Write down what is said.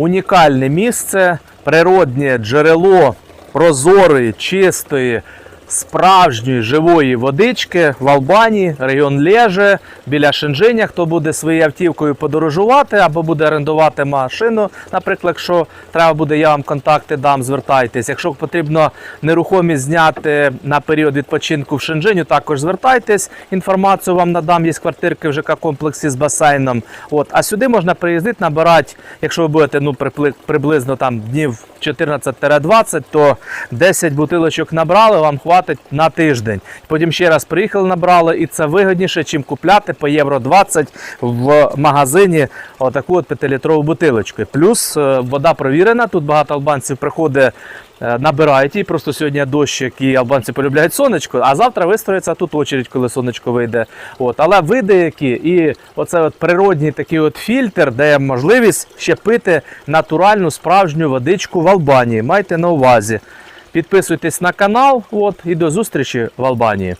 унікальне місце, природнє джерело прозорої, чистої, справжньої живої водички в Албанії, район Леже, біля Шенжиня. Хто буде своєю автівкою подорожувати або буде орендувати машину, наприклад, якщо треба буде, я вам контакти дам, звертайтесь. Якщо потрібно нерухомість зняти на період відпочинку в Шенжиню, також звертайтесь. Інформацію вам надам. Є квартирки в ЖК комплексі з басейном. От. А сюди можна приїздити, набирати, якщо ви будете ну, приблизно там днів 14-20, то 10 бутилочок набрали, вам хватить на тиждень. Потім ще раз приїхали, набрали, і це вигідніше, чим купляти по євро 20 в магазині отаку от 5-літрову бутилочку. Плюс е, вода провірена. Тут багато албанців приходить. е, Набирають її, просто сьогодні дощик і албанці полюбляють сонечко, а завтра вистроїться тут очередь, коли сонечко вийде. От. Але види які, і оце от природній такий от фільтр дає можливість ще пити натуральну справжню водичку в Албанії. Майте на увазі. Підписуйтесь на канал от, і до зустрічі в Албанії.